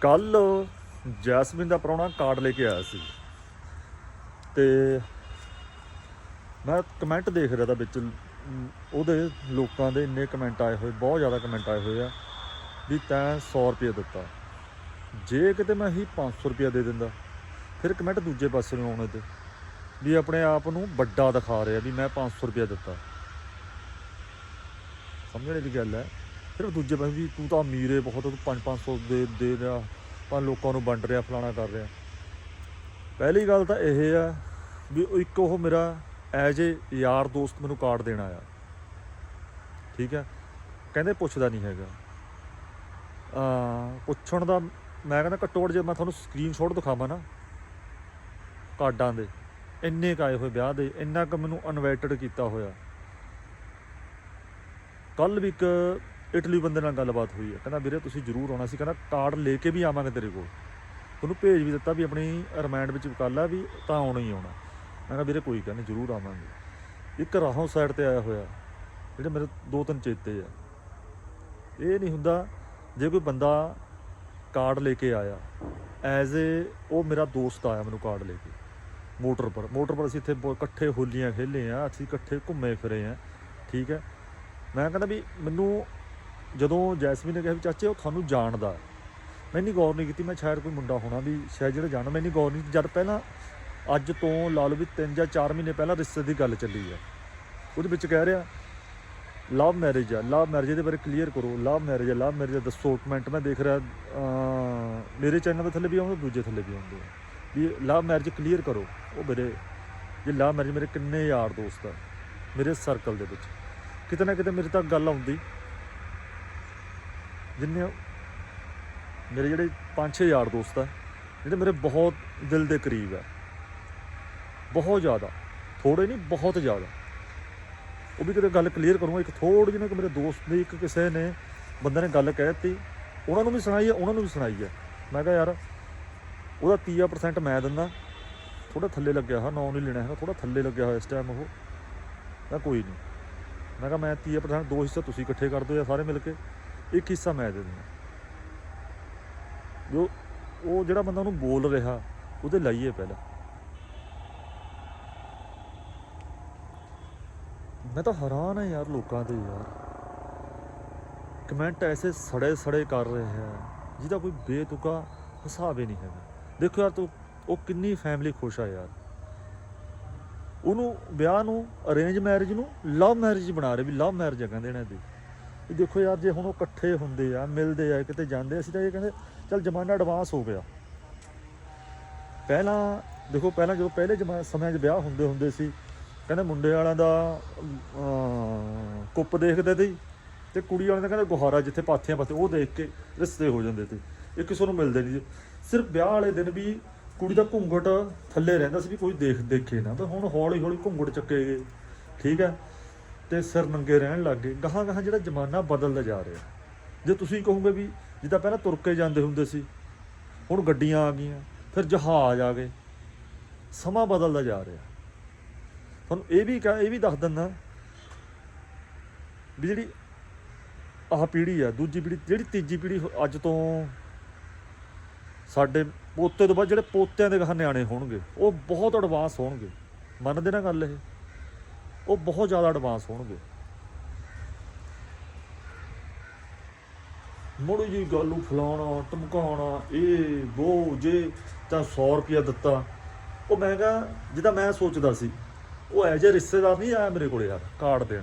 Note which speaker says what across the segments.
Speaker 1: ਕੱਲ ਜੈਸਮਿਨ ਦਾ ਪ੍ਰਾਹੁਣਾ ਕਾਰਡ ਲੈ ਕੇ ਆਇਆ ਸੀ। ਤੇ ਮੈਂ ਕਮੈਂਟ ਦੇਖ ਰਿਹਾ ਤਾਂ ਵਿੱਚ ਉਹਦੇ ਲੋਕਾਂ ਦੇ ਇੰਨੇ ਕਮੈਂਟ ਆਏ ਹੋਏ, ਬਹੁਤ ਜ਼ਿਆਦਾ ਕਮੈਂਟ ਆਏ ਹੋਏ ਆ ਵੀ ਤੈਂ 100 ਰੁਪਏ ਦਿੱਤਾ। ਜੇ ਕਿਤੇ ਮੈਂ ਹੀ 500 ਰੁਪਏ ਦੇ ਦਿੰਦਾ, ਫਿਰ ਕਮੈਂਟ ਦੂਜੇ ਪਾਸੇ ਨੂੰ ਆਉਣੇ ਤੇ, ਵੀ ਆਪਣੇ ਆਪ ਨੂੰ ਵੱਡਾ ਦਿਖਾ ਰਿਹਾ ਵੀ ਮੈਂ 500 ਰੁਪਏ ਦਿੱਤਾ। ਸਮਝਣ ਦੀ ਗੱਲ ਹੈ। ਫਿਰ ਦੂਜੇ ਪਾਸੇ ਵੀ ਤੂੰ ਤਾਂ ਅਮੀਰ ਹੈ ਬਹੁਤ ਤੂੰ 5-500 ਦੇ ਦੇ ਰਿਹਾ। ਪਰ ਲੋਕਾਂ ਨੂੰ ਵੰਡ ਰਿਹਾ, ਫਲਾਣਾ ਕਰ ਰਿਹਾ। ਪਹਿਲੀ ਗੱਲ ਤਾਂ ਇਹ ਆ ਵੀ ਇੱਕ ਉਹ ਮੇਰਾ ਐਜ ਏ ਯਾਰ ਦੋਸਤ ਮੈਨੂੰ ਕਾਰਡ ਦੇਣ ਆਇਆ। ਠੀਕ ਹੈ ਕਹਿੰਦੇ ਪੁੱਛਦਾ ਨਹੀਂ ਹੈਗਾ। ਆ ਪੁੱਛਣ ਦਾ ਮੈਂ ਕਹਿੰਦਾ ਘੱਟੋ ਘੱਟ ਜੇ ਮੈਂ ਤੁਹਾਨੂੰ ਸਕਰੀਨਸ਼ਾਟ ਦਿਖਾਵਾਂ ਨਾ, ਕਾਰਡਾਂ ਦੇ, ਇੰਨੇ ਕੁ ਆਏ ਹੋਏ ਵਿਆਹ ਦੇ, ਇੰਨਾ ਕੁ ਮੈਨੂੰ ਇਨਵਾਈਟਡ ਕੀਤਾ ਹੋਇਆ। ਕੱਲ ਵੀ ਇੱਕ ਇਟਲੀ ਬੰਦੇ ਨਾਲ ਗੱਲਬਾਤ ਹੋਈ ਹੈ। ਕਹਿੰਦਾ, ਵੀਰੇ, ਤੁਸੀਂ ਜ਼ਰੂਰ ਆਉਣਾ ਸੀ। ਕਹਿੰਦਾ, ਕਾਰਡ ਲੈ ਕੇ ਵੀ ਆਵਾਂਗੇ ਤੇਰੇ ਕੋਲ। ਉਹਨੂੰ ਭੇਜ ਵੀ ਦਿੱਤਾ ਵੀ ਆਪਣੀ ਰਿਮਾਈਂਡ ਵਿੱਚ ਕੱਲ ਵੀ ਤਾਂ ਆਉਣਾ ਹੀ ਆਉਣਾ। ਮੈਂ ਕਿਹਾ, ਵੀਰੇ, ਕੋਈ ਗੱਲ ਨਹੀਂ, ਜ਼ਰੂਰ ਆਵਾਂਗੇ। ਇੱਕ ਰਾਹੋਂ ਸਾਈਡ ਤੇ ਆਇਆ ਹੋਇਆ, ਜਿਹੜੇ ਮੇਰੇ ਦੋ ਤਿੰਨ ਚੇਤੇ ਆ। ਇਹ ਨਹੀਂ ਹੁੰਦਾ, ਜੇ ਕੋਈ ਬੰਦਾ ਕਾਰਡ ਲੈ ਕੇ ਆਇਆ ਐਜ਼ ਏ ਉਹ ਮੇਰਾ ਦੋਸਤ ਆਇਆ ਮੈਨੂੰ ਕਾਰਡ ਲੈ ਕੇ, ਮੋਟਰ ਪਰ। ਮੋਟਰ ਪਰ ਅਸੀਂ ਇੱਥੇ ਬਹੁਤ ਇਕੱਠੇ ਹੋਲੀਆਂ ਖੇਲੇ ਆ, ਅਸੀਂ ਇਕੱਠੇ ਘੁੰਮੇ ਫਿਰੇ ਆ, ਠੀਕ ਹੈ। ਮੈਂ ਕਹਿੰਦਾ ਵੀ ਮੈਨੂੰ ਜਦੋਂ ਜੈਸਮੀਨ ਨੇ ਕਿਹਾ ਵੀ ਚਾਚੇ ਉਹ ਤੁਹਾਨੂੰ ਜਾਣਦਾ ਮੈਂ ਨਹੀਂ ਗੌਰ ਨਹੀਂ ਕੀਤੀ, ਮੈਂ ਸ਼ਾਇਦ ਕੋਈ ਮੁੰਡਾ ਹੋਣਾ ਵੀ ਸ਼ਾਇਦ ਜਿਹੜਾ ਜਾਣਾ ਮੈਂ ਨਹੀਂ ਗੌਰ ਨਹੀਂ ਜਦ ਪਹਿਲਾਂ, ਅੱਜ ਤੋਂ ਲਾ ਲਓ ਵੀ 3 ਜਾਂ 4 ਮਹੀਨੇ ਪਹਿਲਾਂ ਰਿਸ਼ਤੇ ਦੀ ਗੱਲ ਚੱਲੀ ਹੈ। ਉਹਦੇ ਵਿੱਚ ਕਹਿ ਰਿਹਾ ਲਵ ਮੈਰਿਜ ਆ ਲਵ ਮੈਰਿਜ ਦੇ ਬਾਰੇ ਕਲੀਅਰ ਕਰੋ। ਲਵ ਮੈਰਿਜ ਆ ਲਵ ਮੈਰਿਜ ਦੱਸੋ ਕਮੈਂਟ ਮੈਂ ਦੇਖ ਰਿਹਾ ਮੇਰੇ ਚੈਨਲ ਦੇ ਥੱਲੇ ਵੀ ਆਉਂਦੇ, ਦੂਜੇ ਥੱਲੇ ਵੀ ਆਉਂਦੇ ਆ। ਵੀ ਲਵ ਮੈਰਿਜ ਕਲੀਅਰ ਕਰੋ। ਉਹ ਮੇਰੇ ਜੇ ਲਵ ਮੈਰਿਜ ਮੇਰੇ ਕਿੰਨੇ ਯਾਰ ਦੋਸਤ ਆ, ਮੇਰੇ ਸਰਕਲ ਦੇ ਵਿੱਚ। ਕਿਤੇ ਨਾ ਕਿਤੇ ਮੇਰੇ ਤੱਕ ਗੱਲ ਆਉਂਦੀ। ਜਿੰਨੇ ਮੇਰੇ ਜਿਹੜੇ ਪੰਜ ਛੇ ਯਾਰ ਦੋਸਤ ਆ, ਜਿਹੜੇ ਮੇਰੇ ਬਹੁਤ ਦਿਲ ਦੇ ਕਰੀਬ ਆ, ਬਹੁਤ ਜ਼ਿਆਦਾ ਥੋੜੇ ਨਹੀਂ, ਬਹੁਤ ਜ਼ਿਆਦਾ। ਉਹ ਵੀ ਕਿਤੇ ਗੱਲ ਕਲੀਅਰ ਕਰੂੰਗਾ, ਇੱਕ ਥੋੜੀ ਜਿਹੀ ਨਾ ਕਿ ਮੇਰੇ ਦੋਸਤ ਦੀ, ਇੱਕ ਕਿਸੇ ਨੇ ਬੰਦੇ ਨੇ ਗੱਲ ਕਹਿ ਦਿੱਤੀ, ਉਹਨਾਂ ਨੂੰ ਵੀ ਸੁਣਾਈ ਹੈ ਉਹਨਾਂ ਨੂੰ ਵੀ ਸੁਣਾਈ ਹੈ ਮੈਂ ਕਿਹਾ, ਯਾਰ, ਉਹਦਾ 30% ਮੈਂ ਦਿੰਦਾ ਥੋੜਾ ਥੱਲੇ ਲੱਗਿਆ ਹੋਇਆ, ਨੌ ਨਹੀਂ ਲੈਣਾ ਹੈਗਾ ਥੋੜਾ ਥੱਲੇ ਲੱਗਿਆ ਹੋਇਆ ਇਸ ਟਾਈਮ ਉਹ। ਮੈਂ ਕੋਈ ਨਹੀਂ। ਮੈਂ ਕਿਹਾ, ਮੈਂ 30% ਦੋ ਹਿੱਸੇ ਤੁਸੀਂ ਇਕੱਠੇ ਕਰ ਦਿਓ ਜਾਂ ਸਾਰੇ ਮਿਲ ਕੇ। ਇੱਕ ਹਿੱਸਾ ਮੈਂ ਦੇ ਦਿੰਦਾ। ਜੋ ਉਹ ਜਿਹੜਾ ਬੰਦਾ ਉਹਨੂੰ ਬੋਲ ਰਿਹਾ, ਉਹਦੇ ਲਾਈਏ ਪਹਿਲਾਂ। ਮੈਂ ਤਾਂ ਹੈਰਾਨ ਹਾਂ ਯਾਰ ਲੋਕਾਂ ਤੇ ਯਾਰ। ਕਮੈਂਟ ਐਸੇ ਸੜੇ ਸੜੇ ਕਰ ਰਹੇ ਹੈ, ਜਿਹਦਾ ਕੋਈ ਬੇਤੁਕਾ ਹਿਸਾਬ ਹੀ ਨਹੀਂ ਹੈਗਾ। ਦੇਖੋ ਯਾਰ ਤੂੰ, ਉਹ ਕਿੰਨੀ ਫੈਮਿਲੀ ਖੁਸ਼ ਆ ਯਾਰ। ਉਹਨੂੰ ਵਿਆਹ ਨੂੰ ਅਰੇਂਜ ਮੈਰਿਜ ਨੂੰ ਲਵ ਮੈਰਿਜ ਬਣਾ ਰਹੇ ਵੀ ਲਵ ਮੈਰਿਜ ਕਹਿੰਦੇ ਇਹਨਾਂ ਦੀ ਵੀ ਦੇਖੋ ਯਾਰ, ਜੇ ਹੁਣ ਉਹ ਇਕੱਠੇ ਹੁੰਦੇ ਆ, ਮਿਲਦੇ ਆ, ਕਿਤੇ ਜਾਂਦੇ ਅਸੀਂ ਤਾਂ ਇਹ ਕਹਿੰਦੇ, ਚੱਲ ਜ਼ਮਾਨਾ ਐਡਵਾਂਸ ਹੋ ਗਿਆ। ਪਹਿਲਾਂ, ਦੇਖੋ ਪਹਿਲਾਂ ਜਦੋਂ ਪਹਿਲੇ ਜਮਾ, ਸਮਿਆਂ 'ਚ ਵਿਆਹ ਹੁੰਦੇ ਹੁੰਦੇ ਸੀ, ਕਹਿੰਦੇ ਮੁੰਡੇ ਵਾਲਿਆਂ ਦਾ ਕੁੱਪ ਦੇਖਦੇ ਤੇ ਤੇ ਕੁੜੀ ਵਾਲਿਆਂ ਦਾ ਕਹਿੰਦੇ ਗੁਹਾਰਾ ਜਿੱਥੇ ਪਾਥੀਆਂ ਪਾਥੇ ਉਹ ਦੇਖ ਕੇ ਰਿਸ਼ਤੇ ਹੋ ਜਾਂਦੇ ਤੇ ਇਹ ਕਿਸੇ ਨੂੰ ਮਿਲਦੇ ਨਹੀਂ ਸੀ। ਸਿਰਫ ਵਿਆਹ ਵਾਲੇ ਦਿਨ ਵੀ ਕੁੜੀ ਦਾ ਘੁੰਗਟ ਥੱਲੇ ਰਹਿੰਦਾ ਸੀ ਵੀ ਕੋਈ ਦੇਖ ਦੇਖੇ ਨਾ। ਪਰ ਹੁਣ ਹੌਲੀ ਹੌਲੀ ਘੁੰਗਟ ਚੱਕੇ ਗਏ। ਠੀਕ ਹੈ? ਤੇ ਸਿਰ ਨੰਗੇ ਰਹਿਣ ਲੱਗ ਗਏ। ਗਾਹਾਂ ਗਾਹਾਂ ਜਿਹੜਾ ਜ਼ਮਾਨਾ ਬਦਲਦਾ ਜਾ ਰਿਹਾ। ਜੇ ਤੁਸੀਂ ਕਹੋਗੇ ਵੀ ਜਿੱਦਾਂ ਪਹਿਲਾਂ ਤੁਰ ਕੇ ਜਾਂਦੇ ਹੁੰਦੇ ਸੀ, ਹੁਣ ਗੱਡੀਆਂ ਆ ਗਈਆਂ, ਫਿਰ ਜਹਾਜ਼ ਆ ਗਏ। ਸਮਾਂ ਬਦਲਦਾ ਜਾ ਰਿਹਾ। ਤੁਹਾਨੂੰ ਇਹ ਵੀ ਕਹ ਇਹ ਵੀ ਦੱਸ ਦਿੰਦਾ ਵੀ ਜਿਹੜੀ ਆਹ ਪੀੜ੍ਹੀ ਆ, ਦੂਜੀ ਪੀੜ੍ਹੀ, ਜਿਹੜੀ ਤੀਜੀ ਪੀੜ੍ਹੀ ਅੱਜ ਤੋਂ ਸਾਡੇ ਪੋਤੇ ਤੋਂ ਬਾਅਦ ਜਿਹੜੇ ਪੋਤਿਆਂ ਦੇ ਗਾਹ ਨਿਆਣੇ ਹੋਣਗੇ, ਉਹ ਬਹੁਤ ਐਡਵਾਂਸ ਹੋਣਗੇ। ਮੰਨਦੇ ਨਾ ਗੱਲ ਇਹ। ਉਹ ਬਹੁਤ ਜ਼ਿਆਦਾ ਐਡਵਾਂਸ ਹੋਣਗੇ। ਮੋੜੀ ਜੀ ਗੱਲ ਨੂੰ ਫਲਾਉਣਾ ਧਮਕਾਉਣਾ, ਇਹ ਉਹ ਜੇ, ਤਾਂ 100 ਰੁਪਇਆ ਦਿੱਤਾ। ਉਹ ਮੈਂ ਕਿਹਾ, ਜਿੱਦਾਂ ਮੈਂ ਸੋਚਦਾ ਸੀ, ਉਹ ਐ ਜੇ ਰਿਸ਼ਤੇਦਾਰ ਨਹੀਂ ਆਇਆ ਮੇਰੇ ਕੋਲੇ ਯਾਰ, ਕਾਰਡ ਦੇਣ।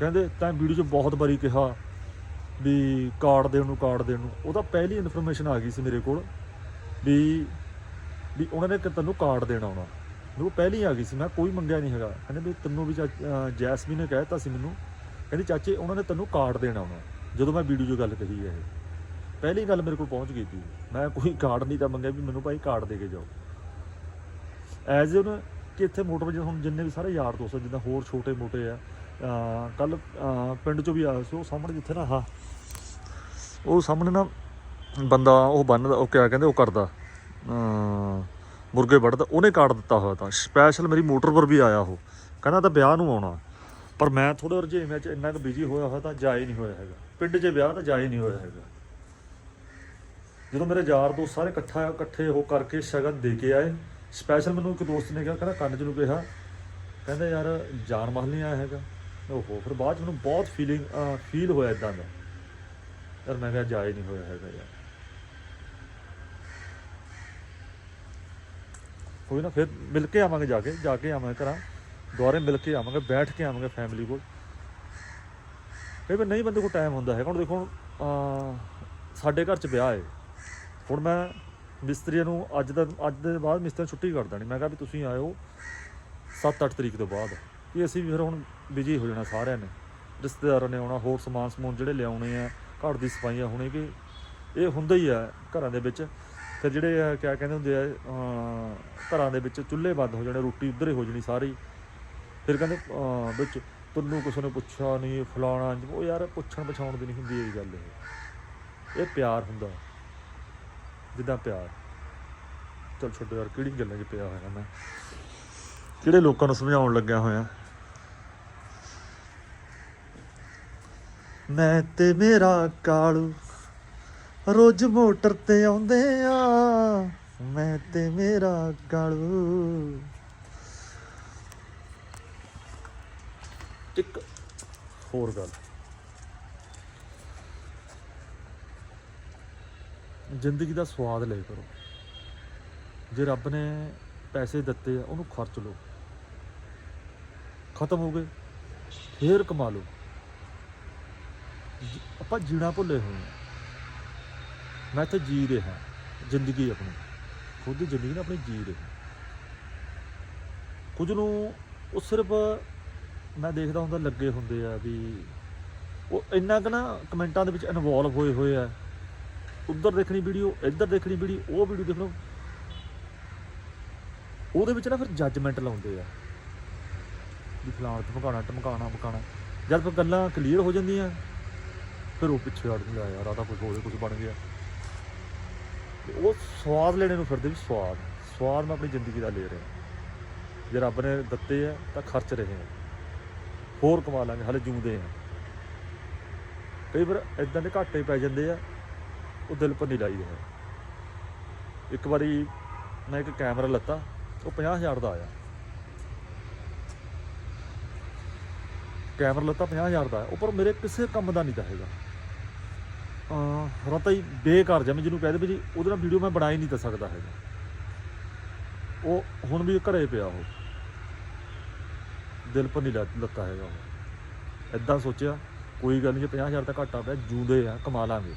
Speaker 1: ਕਹਿੰਦੇ, ਤਾਂ ਵੀਡੀਓ 'ਚ ਬਹੁਤ ਵਾਰੀ ਕਿਹਾ ਵੀ ਕਾਰਡ ਦੇਣ ਨੂੰ, ਕਾਰਡ ਦੇਣ ਨੂੰ। ਉਹਦਾ ਪਹਿਲੀ ਇਨਫੋਰਮੇਸ਼ਨ ਆ ਗਈ ਸੀ ਮੇਰੇ ਕੋਲ ਵੀ ਵੀ ਉਹਨਾਂ ਨੇ ਤੈਨੂੰ ਕਾਰਡ ਦੇਣ ਆਉਣਾ ਉਹ ਪਹਿਲੀ ਆ ਗਈ ਸੀ, ਮੈਂ ਕੋਈ ਮੰਗਿਆ ਨਹੀਂ ਹੈਗਾ। ਕਹਿੰਦੇ ਵੀ ਤੈਨੂੰ ਵੀ ਚਾ- ਅਹ ਜੈਸਮੀਨ ਨੇ ਕਹਿ ਦਿੱਤਾ ਸੀ ਮੈਨੂੰ। ਕਹਿੰਦੀ ਚਾਚੇ, ਉਹਨਾਂ ਨੇ ਤੈਨੂੰ ਕਾਰਡ ਦੇਣਾ ਆਉਣਾ ਜਦੋਂ ਮੈਂ ਵੀਡੀਓ 'ਚ ਗੱਲ ਕਹੀ ਹੈ ਇਹ। ਪਹਿਲੀ ਗੱਲ ਮੇਰੇ ਕੋਲ ਪਹੁੰਚ ਗਈ ਸੀ। ਮੈਂ ਕੋਈ ਕਾਰਡ ਨਹੀਂ ਤਾਂ ਮੰਗਿਆ ਵੀ ਮੈਨੂੰ ਭਾਈ ਕਾਰਡ ਦੇ ਕੇ ਜਾਓ। ਐਜ਼ ਉਹਨ ਕਿ ਇੱਥੇ ਮੋਟਰ ਵਜੇ ਹੁਣ ਜਿੰਨੇ ਵੀ ਸਾਰੇ ਯਾਰ ਦੋਸਤ ਜਿੱਦਾਂ ਹੋਰ ਛੋਟੇ ਮੋਟੇ ਆ ਕੱਲ ਪਿੰਡ ਚੋਂ ਵੀ ਆਇਆ ਸੀ, ਉਹ ਸਾਹਮਣੇ ਜਿੱਥੇ ਨਾ ਹਾਂ ਉਹ ਸਾਹਮਣੇ ਨਾ ਬੰਦਾ, ਉਹ ਬੰਨਦਾ, ਉਹ ਕਿਆ ਕਹਿੰਦੇ, ਉਹ ਕਰਦਾ ਮੁਰਗੇ ਵੱਢਦਾ, ਉਹਨੇ ਕਾਰਡ ਦਿੱਤਾ ਹੋਇਆ ਤਾਂ। ਸਪੈਸ਼ਲ ਮੇਰੀ ਮੋਟਰ ਪਰ ਵੀ ਆਇਆ ਉਹ। ਕਹਿੰਦਾ ਤਾਂ ਵਿਆਹ ਨੂੰ ਆਉਣਾ। ਪਰ ਮੈਂ ਥੋੜੇ ਰੁਝੇਵੇਂ ਚ ਇੰਨਾ ਕੁ ਬਿਜ਼ੀ ਹੋਇਆ ਹੋਇਆ ਤਾਂ ਜਾ ਹੀ ਨਹੀਂ ਹੋਇਆ ਹੈਗਾ। ਪਿੰਡ 'ਚ ਵਿਆਹ ਤਾਂ ਜਾ ਹੀ ਨਹੀਂ ਹੋਇਆ ਹੈਗਾ। ਜਦੋਂ ਮੇਰੇ ਯਾਰ ਦੋਸਤ ਸਾਰੇ ਇਕੱਠਾ ਇਕੱਠੇ ਹੋ ਕਰਕੇ ਸ਼ਗਨ ਦੇ ਕੇ ਆਏ ਸਪੈਸ਼ਲ ਮੈਨੂੰ ਇੱਕ ਦੋਸਤ ਨੇ ਕਿਹਾ, ਕਹਿੰਦਾ ਕੰਨ ਚ ਨੂੰ ਕਿਹਾ, ਕਹਿੰਦਾ ਯਾਰ ਜਾਨ ਮਹਲ ਨਹੀਂ ਆਇਆ ਹੈਗਾ। ਓਹੋ, ਫਿਰ ਬਾਅਦ ਚ ਮੈਨੂੰ ਬਹੁਤ ਫੀਲਿੰਗ ਫੀਲ ਹੋਇਆ ਇਦਾਂ ਦਾ। ਯਾਰ ਮੈਂ ਕਿਹਾ ਜਾਏ ਨਹੀਂ ਹੋਇਆ ਹੈਗਾ ਯਾਰ। ਕੋਈ ਨਾ, ਫਿਰ ਮਿਲ ਕੇ ਆਵਾਂਗੇ ਜਾ ਕੇ ਜਾ ਕੇ ਆਵਾਂਗੇ ਘਰਾਂ। ਦੁਆਰੇ ਮਿਲ ਕੇ ਆਵਾਂਗੇ, ਬੈਠ ਕੇ ਆਵਾਂਗੇ ਫੈਮਿਲੀ ਕੋਲ। ਕਈ ਵਾਰ ਨਹੀਂ ਬੰਦੇ ਕੋਲ ਟਾਈਮ ਹੁੰਦਾ ਹੈਗਾ। ਹੁਣ ਦੇਖੋ ਸਾਡੇ ਘਰ ਚ ਵਿਆਹ ਹੈ ਹੁਣ ਮੈਂ ਮਿਸਤਰੀਆਂ ਨੂੰ ਅੱਜ ਦਾ, ਅੱਜ ਦੇ ਬਾਅਦ ਮਿਸਤਰੀ ਛੁੱਟੀ ਕਰ ਦੇਣੀ। ਮੈਂ ਕਿਹਾ ਵੀ ਤੁਸੀਂ ਆਇਓ 7-8 ਤਰੀਕ ਤੋਂ ਬਾਅਦ। ਕਿ ਅਸੀਂ ਵੀ ਫਿਰ ਹੁਣ ਬਿਜ਼ੀ ਹੋ ਜਾਣਾ ਸਾਰਿਆਂ ਨੇ। ਰਿਸ਼ਤੇਦਾਰਾਂ ਨੇ ਆਉਣਾ, ਹੋਰ ਸਮਾਨ ਸਮੂਨ ਜਿਹੜੇ ਲਿਆਉਣੇ ਆ, ਘਰ ਦੀ ਸਫਾਈਆਂ ਹੋਣੀ ਕਿ ਇਹ ਹੁੰਦਾ ਹੀ ਆ ਘਰਾਂ ਦੇ ਵਿੱਚ। ਫਿਰ ਜਿਹੜੇ ਆ ਕਿਆ ਕਹਿੰਦੇ ਹੁੰਦੇ ਆ ਘਰਾਂ ਦੇ ਵਿੱਚ ਚੁੱਲ੍ਹੇ ਬੰਦ ਹੋ ਜਾਣੇ, ਰੋਟੀ ਉੱਧਰ ਹੀ ਹੋ ਜਾਣੀ ਸਾਰੀ। ਫਿਰ ਕਹਿੰਦੇ ਵਿੱਚ ਤੈਨੂੰ ਕਿਸੇ ਨੇ ਪੁੱਛਿਆ ਨਹੀਂ ਫਲਾਣਾ ਉਹ ਯਾਰ ਪੁੱਛਣ ਪਛਾਉਣ ਦੀ ਨਹੀਂ ਹੁੰਦੀ ਇਹ ਗੱਲ ਇਹ। ਇਹ ਪਿਆਰ ਹੁੰਦਾ। ਜਿੱਦਾਂ ਪਿਆਰ। ਚਲ ਛੱਡੋ ਯਾਰ ਕਿਹੜੀ ਗੱਲਾਂ 'ਚ ਪਿਆ ਹੋਇਆ ਮੈਂ? ਕਿਹੜੇ ਲੋਕਾਂ ਨੂੰ ਸਮਝਾਉਣ ਲੱਗਿਆ ਹੋਇਆ? ਮੈਂ ਤੇ ਮੇਰਾ ਕਾਲੂ ਰੋਜ਼ ਮੋਟਰ ਤੇ ਆਉਂਦੇ ਆ। ਮੈਂ ਤੇ ਮੇਰਾ ਕਾਲੂ ਇੱਕ ਹੋਰ ਗੱਲ। ਜ਼ਿੰਦਗੀ ਦਾ ਸਵਾਦ ਲੈ ਕਰੋ। ਜੇ ਰੱਬ ਨੇ ਪੈਸੇ ਦਿੱਤੇ ਆ, ਉਹਨੂੰ ਖਰਚ ਲਓ। ਖਤਮ ਹੋ ਗਏ। ਫੇਰ ਕਮਾ ਲਓ। ਆਪਾਂ ਜੀਣਾ ਭੁੱਲੇ ਹੋਏ ਆ। ਮੈਂ ਇੱਥੇ ਜੀ ਰਿਹਾ, ਜ਼ਿੰਦਗੀ ਆਪਣੀ। ਖੁਦ ਦੀ ਜ਼ਿੰਦਗੀ ਨਾ ਆਪਣੀ ਜੀ ਰਿਹਾ। ਕੁਝ ਨੂੰ ਉਹ ਸਿਰਫ ਮੈਂ ਦੇਖਦਾ ਹੁੰਦਾ ਲੱਗੇ ਹੁੰਦੇ ਆ ਵੀ ਉਹ ਇੰਨਾ ਕੁ ਨਾ ਕਮੈਂਟਾਂ ਦੇ ਵਿੱਚ ਇਨਵੋਲਵ ਹੋਏ ਹੋਏ ਆ। ਉੱਧਰ ਦੇਖਣੀ ਵੀਡੀਓ ਇੱਧਰ ਦੇਖਣੀ ਵੀਡੀਓ ਉਹ ਵੀਡੀਓ ਦੇਖ ਲਓ। ਉਹਦੇ ਵਿੱਚ ਨਾ ਫਿਰ ਜੱਜਮੈਂਟ ਲਾਉਂਦੇ ਆ। ਵੀ ਫਲਾਣਾ ਧਮਕਾਣਾ ਧਮਕਾਣਾ ਮਕਾਣਾ ਜਦ ਫਿਰ ਗੱਲਾਂ ਕਲੀਅਰ ਹੋ ਜਾਂਦੀਆਂ, ਫਿਰ ਉਹ ਪਿੱਛੇ ਹਟ ਜਾਂਦਾ, ਯਾਰ ਆ ਤਾਂ ਕੁਝ ਹੋਵੇ ਕੁਝ ਬਣ ਗਿਆ। ਤੇ ਉਹ ਸਵਾਦ ਲੈਣੇ ਨੂੰ ਫਿਰਦੇ ਵੀ ਸਵਾਦ। ਸਵਾਦ ਮੈਂ ਆਪਣੀ ਜ਼ਿੰਦਗੀ ਦਾ ਲੈ ਰਿਹਾ। ਜੇ ਰੱਬ ਨੇ ਦਿੱਤੇ ਆ, ਤਾਂ ਖਰਚ ਰਹੇ ਆ। ਹੋਰ ਕਮਾ ਲਾਂਗੇ, ਹਲੇ ਜੂਦੇ ਆ। ਕਈ ਵਾਰ ਇਦਾਂ ਦੇ ਘਾਟੇ ਪੈ ਜਾਂਦੇ ਆ, ਉਹ ਦਿਲ ਪਰ ਨਹੀਂ ਲਾਈਦਾ ਇੱਕ ਵਾਰੀ ਮੈਂ ਇੱਕ ਕੈਮਰਾ ਲੱਤਾ, ਉਹ 50000 ਦਾ ਆਇਆ। ਕੈਮਰਾ ਲੱਤਾ 50000 ਦਾ ਆਇਆ, ਉਹ ਪਰ ਮੇਰੇ ਕਿਸੇ ਕੰਮ ਦਾ ਨਹੀਂ ਤਾਂ ਹੈਗਾ। ਰਤਾ ਹੀ ਬੇਕਾਰ ਜਿਵੇਂ ਜਿਹਨੂੰ ਕਹਦੇ ਵੀ ਜੀ, ਉਹਦੇ ਨਾਲ ਵੀਡੀਓ ਮੈਂ ਬਣਾ ਹੀ ਨਹੀਂ ਤਾਂ ਸਕਦਾ ਹੈਗਾ। ਉਹ ਹੁਣ ਵੀ ਘਰੇ ਪਿਆ ਉਹ। ਦਿਲ ਪਰ ਨਹੀਂ ਲਾ- ਲੱਤਾ ਹੈਗਾ ਉਹ। ਐਦਾਂ ਸੋਚਿਆ, ਕੋਈ ਗੱਲ ਨਹੀਂ, ਜੇ 50000 ਤਾਂ ਘਾਟਾ ਪਿਆ, ਜੂਦੇ ਆ, ਕਮਾ ਲਾਂਗੇ।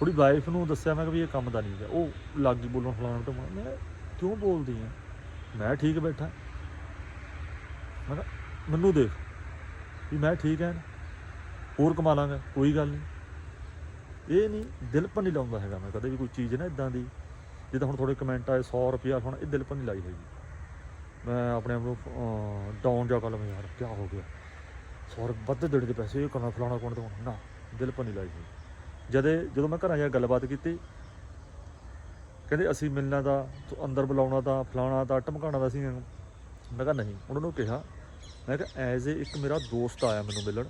Speaker 1: ਥੋੜੀ ਵਾਈਫ ਨੂੰ ਦੱਸਿਆ ਮੈਂ ਕਿ ਵੀ ਇਹ ਕੰਮ ਦਾ ਨਹੀਂ ਹੈ ਉਹ ਲੱਗ ਗਈ ਬੋਲਣ ਫਲਾਣਾ ਤੇ ਮੈਂ ਕਿਉਂ ਬੋਲਦੀ ਆ? ਮੈਂ ਠੀਕ ਬੈਠਾ। ਮੈਂ ਕਿਹਾ, ਮੈਨੂੰ ਦੇਖ, ਵੀ ਮੈਂ ਠੀਕ ਐ। ਹੋਰ ਕਮਾ ਲਾਂਗਾ, ਕੋਈ ਗੱਲ ਨਹੀਂ। ਇਹ ਨਹੀਂ, ਦਿਲ ਪਰ ਨਹੀਂ ਲਾਉਂਦਾ ਹੈਗਾ ਮੈਂ, ਕਦੇ ਵੀ ਕੋਈ ਚੀਜ਼ ਨਾ ਇਦਾਂ ਦੀ। ਜਿੱਦਾਂ ਹੁਣ ਥੋੜੇ ਕਮੈਂਟ ਆਏ 100 ਰੁਪਿਆ ਹੁਣ ਇਹ ਦਿਲ ਪਰ ਨਹੀਂ ਲਾਈ ਹੈਗੀ। ਮੈਂ ਆਪਣੇ ਆਪ ਨੂੰ ਡਾਊਨ ਜਾ ਕਰ ਲਵਾਂ, ਯਾਰ ਕੀ ਹੋ ਗਿਆ। 100 ਰੁਪਏ ਵੱਧ ਦੇਣ ਦੇ ਪੈਸੇ, ਇਹ ਕਰਨਾ ਫਲਾਣਾ ਕੋਣ ਤੋਂ ਨਾ, ਦਿਲ ਪਰ ਨਹੀਂ ਲਾਈ ਹੈਗੀ। ਜਦੇ, ਜਦੋਂ ਮੈਂ ਘਰਾਂ ਜਾ ਗੱਲਬਾਤ ਕੀਤੀ, ਕਹਿੰਦੇ ਅਸੀਂ ਮਿਲਣਾ ਦਾ ਤੂੰ, ਅੰਦਰ ਬੁਲਾਉਣਾ ਦਾ ਫਲਾਣਾ ਦਾ ਧਮਕਾਉਣਾ ਦਾ ਸੀ ਮੈਂ ਕਿਹਾ, ਨਹੀਂ। ਉਹਨਾਂ ਨੂੰ ਕਿਹਾ, ਮੈਂ ਕਿਹਾ, ਐਜ਼ ਏ ਇੱਕ ਮੇਰਾ ਦੋਸਤ ਆਇਆ ਮੈਨੂੰ ਮਿਲਣ।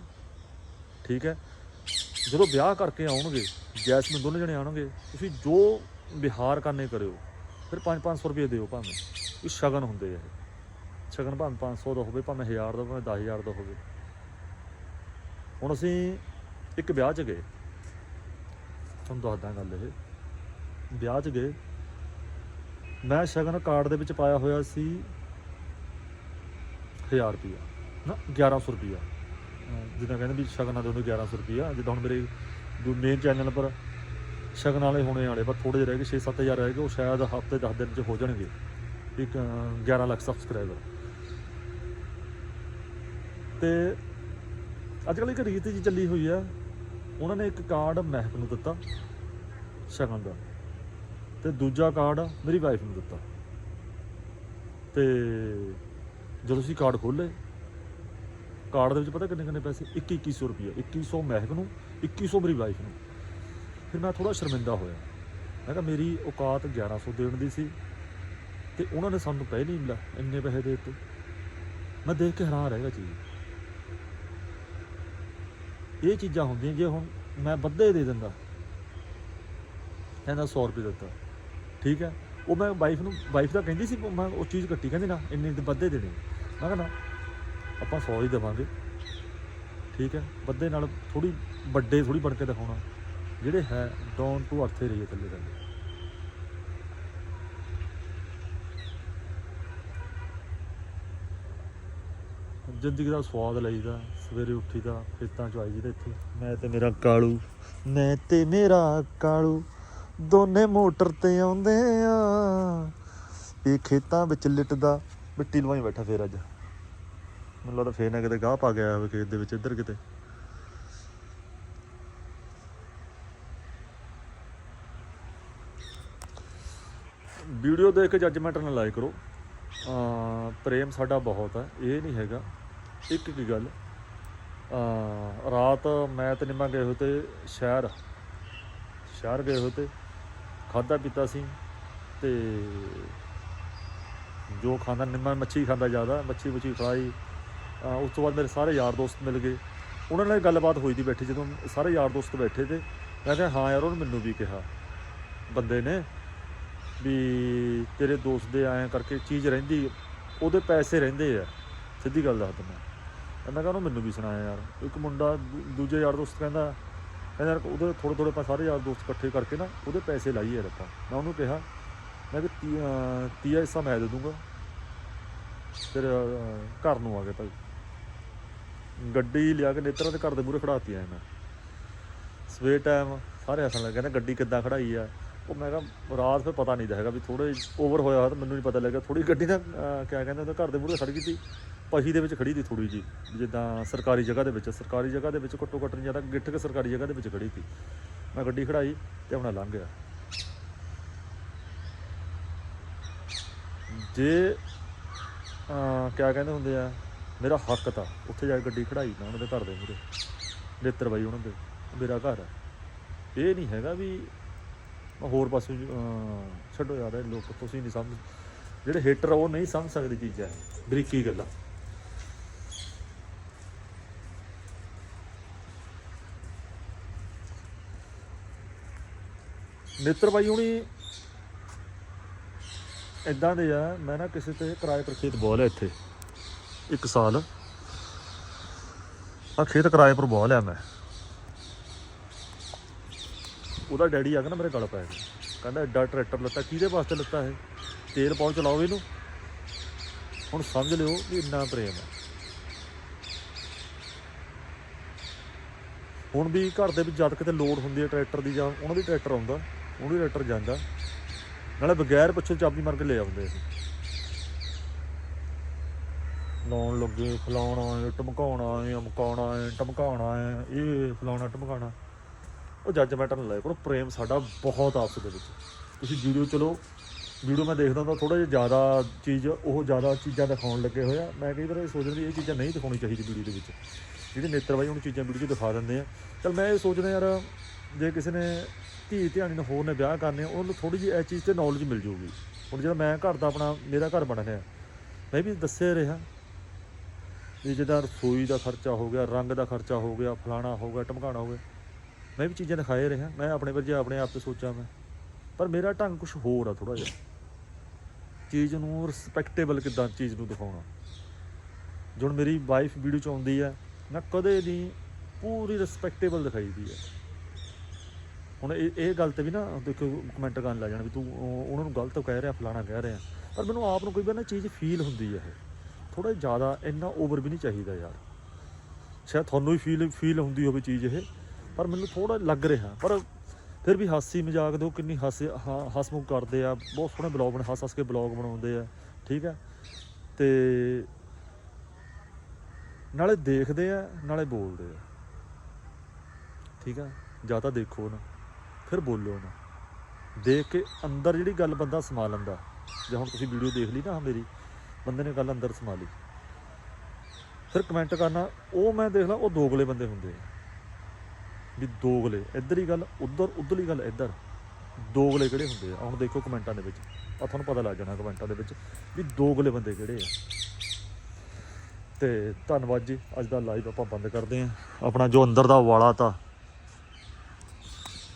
Speaker 1: ਠੀਕ ਹੈ? ਜਦੋਂ ਵਿਆਹ ਕਰਕੇ ਆਉਣਗੇ, ਜੈਸਮੀਨ ਦੋਨੇ ਜਣੇ ਆਉਣਗੇ, ਤੁਸੀਂ ਜੋ ਵਿਹਾਰ ਕਰਨੇ ਕਰਿਓ, ਫਿਰ 5-500 ਰੁਪਏ ਦਿਓ ਭਾਵੇਂ। ਇਹ ਸ਼ਗਨ ਹੁੰਦੇ ਆ ਇਹ। ਸ਼ਗਨ ਭਾਵੇਂ 500 ਦਾ ਹੋਵੇ, ਭਾਵੇਂ 1000 ਦਾ ਭਾਵੇਂ 10000 ਦਾ ਹੋਵੇ। ਹੁਣ ਅਸੀਂ ਇੱਕ ਵਿਆਹ 'ਚ ਗਏ। ਤੁਹਾਨੂੰ ਦੱਸਦਾ ਗੱਲ ਇਹ। ਵਿਆਹ 'ਚ ਗਏ। ਮੈਂ ਸ਼ਗਨ ਕਾਰਡ ਦੇ ਵਿੱਚ ਪਾਇਆ ਹੋਇਆ ਸੀ 1000 ਰੁਪਿਆ ਨਾ 1100 ਰੁਪਿਆ ਜਿੱਦਾਂ ਕਹਿੰਦੇ ਵੀ ਸ਼ਗਨਾਂ ਦੇ ਉਹਨੂੰ 1100 ਰੁਪਿਆ ਜਿੱਦਾਂ ਹੁਣ ਮੇਰੇ ਮੇਨ ਚੈਨਲ ਪਰ ਸ਼ਗਨ ਵਾਲੇ ਹੋਣੇ ਵਾਲੇ ਪਰ ਥੋੜੇ ਜਿਹੇ ਰਹਿ ਗਏ 6-7000 ਰਹਿ ਗਏ ਉਹ ਸ਼ਾਇਦ ਹਫ਼ਤੇ 10 ਦਿਨ 'ਚ ਹੋ ਜਾਣਗੇ। ਇੱਕ ਅਹ, 11 ਲੱਖ ਸਬਸਕ੍ਰਾਈਬਰ ਤੇ ਅੱਜ ਕੱਲ੍ਹ ਇੱਕ ਰੀਤ ਜੀ ਚੱਲੀ ਹੋਈ ਆ ਉਹਨਾਂ ਨੇ ਇੱਕ ਕਾਰਡ ਮਹਿਕ ਨੂੰ ਦਿੱਤਾ ਸ਼ਗਨ ਦਾ। ਤੇ ਦੂਜਾ ਕਾਰਡ ਮੇਰੀ ਵਾਈਫ ਨੂੰ ਦਿੱਤਾ। ਤੇ ਜਦੋਂ ਅਸੀਂ ਕਾਰਡ ਖੋਲ੍ਹੇ ਕਾਰਡ ਦੇ ਵਿੱਚ ਪਤਾ ਕਿੰਨੇ ਕਿੰਨੇ ਪੈਸੇ? 21 2100 ਰੁਪਏ 2100 ਮਹਿਕ ਨੂੰ 2100 ਮੇਰੀ ਵਾਈਫ ਨੂੰ। ਫਿਰ ਮੈਂ ਥੋੜਾ ਸ਼ਰਮਿੰਦਾ ਹੋਇਆ। ਮੈਂ ਕਿਹਾ, ਮੇਰੀ ਔਕਾਤ 1100 ਦੇਣ ਦੀ ਸੀ ਤੇ ਉਹਨਾਂ ਨੇ ਸਾਨੂੰ ਪਹਿਲੇ ਹੀ ਲੈ ਇੰਨੇ ਪੈਸੇ ਦੇ ਦਿੱਤੇ। ਮੈਂ ਦੇਖ ਕੇ ਹੈਰਾਨ ਰਹਿ ਗਿਆ ਚੀਜ਼। ਇਹ ਚੀਜ਼ਾਂ ਹੁੰਦੀਆਂ ਜੇ ਹੁਣ ਮੈਂ ਵੱਧੇ ਦੇ ਦਿੰਦਾ ਕਹਿੰਦਾ 100 ਰੁਪਏ ਦਿੱਤਾ। ਠੀਕ ਹੈ? ਉਹ ਮੈਂ ਵਾਈਫ ਨੂੰ ਵਾਈਫ ਦਾ ਕਹਿੰਦੀ ਸੀ ਮੈਂ ਉਹ ਚੀਜ਼ ਕੱਟੀ, ਕਹਿੰਦੀ ਨਾ, ਇੰਨੇ ਦੇ ਵੱਧੇ ਦੇਣੇ। ਮੈਂ ਕਹਿੰਦਾ ਆਪਾਂ 100 ਹੀ ਦੇਵਾਂਗੇ। ਠੀਕ ਹੈ? ਬੱਦੇ ਨਾਲ ਥੋੜੀ ਵੱਡੇ ਥੋੜੀ ਬਣ ਕੇ ਦਿਖਾਉਣਾ। ਜਿਹੜੇ ਹੈ ਡਾਊਨ ਟੂ ਅਰਥ ਹੀ ਰਹੀਏ ਥੱਲੇ ਥੱਲੇ। ਜ਼ਿੰਦਗੀ ਦਾ ਸਵਾਦ ਲਈਦਾ, ਸਵੇਰੇ ਉੱਠੀਦਾ, ਖੇਤਾਂ ਚ ਆਈ ਜਿਹਦੇ ਇੱਥੇ। ਮੈਂ ਤੇ ਮੇਰਾ ਕਾਲੂ, ਮੈਂ ਤੇ ਮੇਰਾ ਕਾਲੂ, ਦੋਨੇ ਮੋਟਰ ਤੇ ਆਉਂਦੇ ਆ। ਇਹ ਖੇਤਾਂ ਵਿੱਚ ਲਿਟਦਾ, ਮਿੱਟੀ ਲਵਾਈ ਬੈਠਾ ਫੇਰ ਅੱਜ। ਮੈਨੂੰ ਲੱਗਦਾ ਫੇਰ ਨਾ ਕਿਤੇ ਗਾਹ ਪਾ ਗਿਆ ਹੋਵੇ ਖੇਤ ਦੇ ਵਿੱਚ ਇੱਧਰ ਕਿਤੇ। ਵੀਡੀਓ ਦੇਖ ਕੇ ਜੱਜਮੈਂਟ ਨਾ ਲਾਇਆ ਕਰੋ। ਅਮ ਪ੍ਰੇਮ ਸਾਡਾ ਬਹੁਤ ਹੈ, ਇਹ ਨਹੀਂ ਹੈਗਾ। ਇੱਕ ਇੱਕ ਗੱਲ ਅਮ ਰਾਤ ਮੈਂ ਤੇ ਨਿੰਮਾ ਗਏ ਹੋਏ ਸ਼ਹਿਰ ਸ਼ਹਿਰ ਗਏ ਹੋਏ ਤੇ ਖਾਦਾ ਪੀਤਾ ਸੀ ਤੇ ਜੋ ਖਾਂਦਾ ਨਿੰਮਾ ਮੱਛੀ ਖਾਂਦਾ ਜ਼ਿਆਦਾ, ਮੱਛੀ ਮੁੱਛੀ ਖਲਾਈ ਉਸ ਤੋਂ ਬਾਅਦ ਮੇਰੇ ਸਾਰੇ ਯਾਰ ਦੋਸਤ ਮਿਲ ਗਏ। ਉਹਨਾਂ ਨਾਲ ਗੱਲਬਾਤ ਹੋਈ ਦੀ ਬੈਠੇ, ਜਦੋਂ ਸਾਰੇ ਯਾਰ ਦੋਸਤ ਬੈਠੇ ਤੇ ਮੈਂ ਕਿਹਾ, ਹਾਂ ਯਾਰ, ਉਹਨੇ ਮੈਨੂੰ ਵੀ ਕਿਹਾ ਬੰਦੇ ਨੇ ਵੀ ਤੇਰੇ ਦੋਸਤ ਦੇ ਆਇਆ ਕਰਕੇ ਚੀਜ਼ ਰਹਿੰਦੀ, ਉਹਦੇ ਪੈਸੇ ਰਹਿੰਦੇ ਆ। ਸਿੱਧੀ ਗੱਲ ਦੱਸ ਦਿੰਦਾ। ਮੈਂ ਕਿਹਾ ਉਹਨੂੰ ਮੈਨੂੰ ਵੀ ਸੁਣਾਇਆ ਯਾਰ। ਇੱਕ ਮੁੰਡਾ ਦੂਜੇ ਯਾਰ ਦੋਸਤ ਕਹਿੰਦਾ ਕਹਿੰਦਾ ਯਾਰ, ਉਹਦੇ ਥੋੜੇ ਥੋੜੇ ਆਪਾਂ ਸਾਰੇ ਯਾਰ ਦੋਸਤ ਇਕੱਠੇ ਕਰਕੇ ਨਾ ਉਹਦੇ ਪੈਸੇ ਲਾਈਏ ਯਾਰ ਆਪਾਂ। ਮੈਂ ਉਹਨੂੰ ਕਿਹਾ, ਮੈਂ ਕਿ ਤੀ- ਅਹ ਤੀਆ ਹਿੱਸਾ ਮੈਂ ਦੇ ਦੂੰਗਾ। ਫਿਰ ਘਰ ਨੂੰ ਆ ਗਏ ਭਾਈ। ਗੱਡੀ ਲਿਆ ਕੇ ਨੇਤਰਾਂ ਦੇ ਘਰ ਦੇ ਮੂਹਰੇ ਖੜਾਤੀ ਆਇਆ ਮੈਂ। ਸਵੇਰ ਟਾਈਮ ਸਾਰੇ ਹੱਸਣ ਲੱਗੇ ਕਹਿੰਦੇ ਗੱਡੀ ਕਿੱਦਾਂ ਖੜਾਈ ਆ? ਉਹ ਮੈਂ ਕਿਹਾ ਰਾਤ ਫਿਰ ਪਤਾ ਨਹੀਂ ਦਾ ਹੈਗਾ ਵੀ ਥੋੜੇ ਓਵਰ ਹੋਇਆ ਹੋਇਆ ਤਾਂ ਮੈਨੂੰ ਨਹੀਂ ਪਤਾ ਲੱਗਿਆ। ਥੋੜੀ ਗੱਡੀ ਨਾ ਕਿਆ ਕਹਿੰਦੇ ਉਹਦੇ ਘਰ ਦੇ ਮੂਹਰੇ ਖੜ ਗਈ ਸੀ ਪਹੀ ਦੇ ਵਿੱਚ ਖੜੀ ਸੀ ਥੋੜੀ ਜੀ ਜਿੱਦਾਂ ਸਰਕਾਰੀ ਜਗ੍ਹਾ ਦੇ ਵਿੱਚ ਸਰਕਾਰੀ ਜਗ੍ਹਾ ਦੇ ਵਿੱਚ ਘੱਟੋ ਘੱਟ ਨਹੀਂ ਜ਼ਿਆਦਾ ਗਿੱਠ ਕੇ ਸਰਕਾਰੀ ਜਗ੍ਹਾ ਦੇ ਵਿੱਚ ਖੜੀ ਸੀ। ਮੈਂ ਗੱਡੀ ਖੜਾਈ ਤੇ ਆਪਣਾ ਲੰਘ ਗਿਆ। ਜੇ ਅਹ, ਕਿਆ ਕਹਿੰਦੇ ਹੁੰਦੇ ਆ ਮੇਰਾ ਹੱਕ ਤਾਂ ਉੱਥੇ ਜਾ ਕੇ ਗੱਡੀ ਖੜਾਈ ਨਾ ਉਹਨਾਂ ਦੇ ਘਰ ਦੇ ਮੂਹਰੇ। ਨੇਤਰ ਬਾਈ ਉਹਨਾਂ ਦੇ, ਮੇਰਾ ਘਰ ਹੈ ਇਹ ਨਹੀਂ ਹੈਗਾ ਵੀ ਹੋਰ ਪਾਸੇ ਛੱਡੋ ਯਾਰ ਇਹ ਲੋਕ, ਤੁਸੀਂ ਨਹੀਂ ਸਮਝ, ਜਿਹੜੇ ਹੇਟਰ ਉਹ ਨਹੀਂ ਸਮਝ ਸਕਦੀ ਚੀਜ਼ਾਂ ਬਰੀਕੀ ਗੱਲਾਂ। ਨੇਤਰ ਬਾਈ ਹੁਣੀ ਇਦਾਂ ਦੇ ਆ, ਮੈਂ ਨਾ ਕਿਸੇ ਤੇ ਕਿਰਾਏ ਪਰ ਖੇਤ ਬੋਲ ਹੈ ਇੱਥੇ। ਇੱਕ ਸਾਲ। ਆ ਖੇਤ ਕਿਰਾਏ ਪਰ ਬੋਲ ਲਿਆ ਮੈਂ। ਉਹਦਾ ਡੈਡੀ ਆ ਕੇ ਨਾ ਮੇਰੇ ਗਲ ਪੈ ਗਿਆ। ਕਹਿੰਦਾ ਐਡਾ ਟਰੈਕਟਰ ਲੱਤਾ, ਕਿਹਦੇ ਵਾਸਤੇ ਲੱਤਾ ਇਹ? ਤੇਲ ਪਾਉ ਚਲਾਓ ਇਹਨੂੰ। ਹੁਣ ਸਮਝ ਲਿਓ ਵੀ ਇੰਨਾ ਪ੍ਰੇਮ ਹੈ। ਹੁਣ ਵੀ ਘਰ ਦੇ ਵਿੱਚ ਜਦ ਕਿਤੇ ਲੋਡ ਹੁੰਦੀ ਹੈ ਟਰੈਕਟਰ ਦੀ ਜਾਂ ਉਹਨਾਂ ਦੀ ਟਰੈਕਟਰ ਆਉਂਦਾ ਉਹਦੀ ਟਰੈਕਟਰ ਜਾਂਦਾ। ਨਾਲੇ ਬਗੈਰ ਪੁੱਛੇ ਚਾਬੀ ਮਾਰ ਕੇ ਲੈ ਆਉਂਦੇ ਸੀ ਲਾਉਣ ਲੱਗੇ, ਫਲਾਉਣਾ ਹੈ, ਟਮਕਾਉਣਾ ਹੈ, ਅਮਕਾਉਣਾ ਹੈ, ਟਮਕਾਉਣਾ ਹੈ, ਇਹ ਫਲਾਉਣਾ, ਟਮਕਾਉਣਾ। ਉਹ ਜੱਜਮੈਂਟ ਨਾ ਲਾਇਆ ਕਰੋ ਪ੍ਰੇਮ ਸਾਡਾ ਬਹੁਤ ਆਪਸ ਦੇ ਵਿੱਚ। ਤੁਸੀਂ ਵੀਡੀਓ ਚਲੋ ਵੀਡੀਓ ਮੈਂ ਦੇਖਦਾ ਤਾਂ ਥੋੜਾ ਜਿਹਾ ਜ਼ਿਆਦਾ ਚੀਜ਼, ਉਹ ਜ਼ਿਆਦਾ ਚੀਜ਼ਾਂ ਦਿਖਾਉਣ ਲੱਗੇ ਹੋਏ ਆ। ਮੈਂ ਕਈ ਵਾਰ ਇਹ ਸੋਚਦਾ ਵੀ ਇਹ ਚੀਜ਼ਾਂ ਨਹੀਂ ਦਿਖਾਉਣੀ ਚਾਹੀਦੀ ਵੀਡੀਓ ਦੇ ਵਿੱਚ। ਜਿਹੜੇ ਨੇਤਰ ਬਾਈ ਹੁਣ ਚੀਜ਼ਾਂ ਵੀਡੀਓ 'ਚ ਦਿਖਾ ਦਿੰਦੇ ਆ। ਚਲ ਮੈਂ ਇਹ ਸੋਚਦਾ ਯਾਰ, ਜੇ ਕਿਸੇ ਨੇ ਧੀ ਧਿਆਣੀ ਨੂੰ ਹੋਰ ਨੇ ਵਿਆਹ ਕਰਨੇ ਉਹਨੂੰ ਥੋੜੀ ਜਿਹੀ ਇਹ ਚੀਜ਼ ਤੇ ਨੌਲੇਜ ਮਿਲ ਜੂਗੀ ਹੁਣ ਜਦੋਂ ਮੈਂ ਘਰ ਦਾ ਆਪਣਾ, ਮੇਰਾ ਘਰ ਬਣ ਰਿਹਾ ਮੈਂ ਵੀ ਦੱਸਿਆ ਰਿਹਾ। ਵੀ ਜਿੱਦਾਂ ਰਸੋਈ ਦਾ ਖਰਚਾ ਹੋ ਗਿਆ, ਰੰਗ ਦਾ ਖਰਚਾ ਹੋ ਗਿਆ, ਫਲਾਣਾ ਹੋ ਗਿਆ ਟਮਕਾਣਾ ਹੋ ਗਿਆ। ਮੈਂ ਵੀ ਚੀਜ਼ਾਂ ਦਿਖਾਏ ਰਿਹਾ ਮੈਂ ਆਪਣੇ ਵਰਗੇ ਆਪਣੇ ਆਪ ਤੇ ਸੋਚਾਂ ਮੈਂ। ਪਰ ਮੇਰਾ ਢੰਗ ਕੁਝ ਹੋਰ ਆ ਥੋੜਾ ਜਿਹਾ। ਚੀਜ਼ ਨੂੰ ਰਿਸਪੈਕਟੇਬਲ ਕਿਦਾਂ ਚੀਜ਼ ਨੂੰ ਦਿਖਾਉਣਾ। ਜਦੋਂ ਮੇਰੀ ਵਾਈਫ ਵੀਡੀਓ ਚ ਆਉਂਦੀ ਆ, ਮੈਂ ਕਦੇ ਨਹੀਂ ਪੂਰੀ ਰਿਸਪੈਕਟੇਬਲ ਦਿਖਾਈਦੀ ਹੈ ਹੁਣ ਇਹ ਇਹ ਗੱਲ ਤੇ ਵੀ ਨਾ ਦੇਖੋ ਕਮੈਂਟ ਕਰਨ ਲੱਗ ਜਾਣ ਵੀ ਤੂੰ ਉਹਨਾਂ ਨੂੰ ਗਲਤ ਕਹਿ ਰਿਹਾ, ਫਲਾਣਾ ਕਹਿ ਰਿਹਾ। ਪਰ ਮੈਨੂੰ ਆਪ ਨੂੰ ਕੋਈ ਵਾਰ ਨਾ ਚੀਜ਼ ਫੀਲ ਹੁੰਦੀ ਹੈ ਇਹ। ਥੋੜਾ ਜ਼ਿਆਦਾ, ਇੰਨਾ ਓਵਰ ਵੀ ਨਹੀਂ ਚਾਹੀਦਾ ਯਾਰ। ਸ਼ਾਇਦ ਤੁਹਾਨੂੰ ਵੀ ਫੀਲ ਫੀਲ ਹੁੰਦੀ ਹੋਵੇ ਚੀਜ਼ ਇਹ, ਪਰ ਮੈਨੂੰ ਥੋੜਾ ਲੱਗ ਰਿਹਾ। ਪਰ ਫਿਰ ਵੀ ਹਾਸੀ ਮਜ਼ਾਕ ਦੇ ਉਹ ਕਿੰਨੀ ਹਾਸੇ, ਹਾਂ, ਹਸਮੁਖ ਕਰਦੇ ਆ। ਬਹੁਤ ਸੋਹਣੇ ਬਲੌਗ ਬਣਾ ਹੱਸ ਹੱਸ ਕੇ ਬਲੌਗ ਬਣਾਉਂਦੇ ਆ, ਠੀਕ ਆ? ਤੇ ਨਾਲੇ ਦੇਖਦੇ ਆ, ਨਾਲੇ ਬੋਲਦੇ ਆ। ਠੀਕ ਆ? ਜਾਂ ਤਾਂ ਦੇਖੋ ਨਾ, ਫਿਰ ਬੋਲੋ ਨਾ। ਦੇਖ ਕੇ ਅੰਦਰ ਜਿਹੜੀ ਗੱਲ ਬੰਦਾ ਸਮਾ ਲੈਂਦਾ ਜੇ ਹੁਣ ਤੁਸੀਂ ਵੀਡੀਓ ਦੇਖ ਲਈ ਨਾ ਆਹ ਮੇਰੀ ਬੰਦੇ ਨੇ ਗੱਲ ਅੰਦਰ ਸਮਾ ਲਈ ਫਿਰ ਕਮੈਂਟ ਕਰਨਾ, ਉਹ ਮੈਂ ਦੇਖ ਲਾ, ਉਹ ਦੋਗਲੇ ਬੰਦੇ ਹੁੰਦੇ ਆ। ਵੀ ਦੋਗਲੇ, ਇੱਧਰ ਹੀ ਗੱਲ, ਉੱਧਰ, ਉੱਧਰਲੀ ਗੱਲ, ਇੱਧਰ। ਦੋਗਲੇ ਕਿਹੜੇ ਹੁੰਦੇ ਆ? ਹੁਣ ਦੇਖੋ ਕਮੈਂਟਾਂ ਦੇ ਵਿੱਚ। ਆ ਤੁਹਾਨੂੰ ਪਤਾ ਲੱਗ ਜਾਣਾ ਕਮੈਂਟਾਂ ਦੇ ਵਿੱਚ ਵੀ ਦੋਗਲੇ ਬੰਦੇ ਕਿਹੜੇ ਆ। ਤੇ ਧੰਨਵਾਦ ਜੀ, ਅੱਜ ਦਾ ਲਾਈਵ ਆਪਾਂ ਬੰਦ ਕਰਦੇ ਆਂ ਆਪਣਾ ਜੋ ਅੰਦਰ ਦਾ ਵਾਲਾ ਤਾਂ,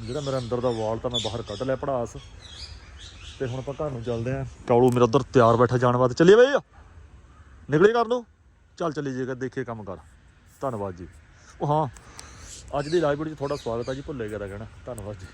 Speaker 1: ਜਿਹੜਾ ਮੇਰਾ ਅੰਦਰ ਦਾ ਵਾਲ ਤਾਂ ਮੈਂ ਬਾਹਰ ਕੱਢ ਲਿਆ ਪੜਾਸ ਤੇ ਹੁਣ ਆਪਾਂ ਘਰ ਨੂੰ ਚੱਲਦੇ ਆਂ। ਕਾਲੂ ਮੇਰਾ ਉਧਰ ਤਿਆਰ ਬੈਠਾ ਜਾਣ ਵਾਸਤੇ। ਚੱਲੀਏ ਬਈ। ਨਿਕਲੇ ਕਰ ਨੂੰ? ਚੱਲ ਚੱਲੀ ਜੇਗਾ ਦੇਖੀਏ ਕੰਮ ਕਰ। ਧੰਨਵਾਦ ਜੀ। ਉਹ ਹਾਂ, ਅੱਜ ਦੀ ਲਾਈਵ ਵੀਡੀਓ 'ਚ ਤੁਹਾਡਾ ਸਵਾਗਤ ਹੈ ਜੀ, ਭੁੱਲੇ ਗਿਆ ਕਹਿਣਾ ਧੰਨਵਾਦ ਜੀ।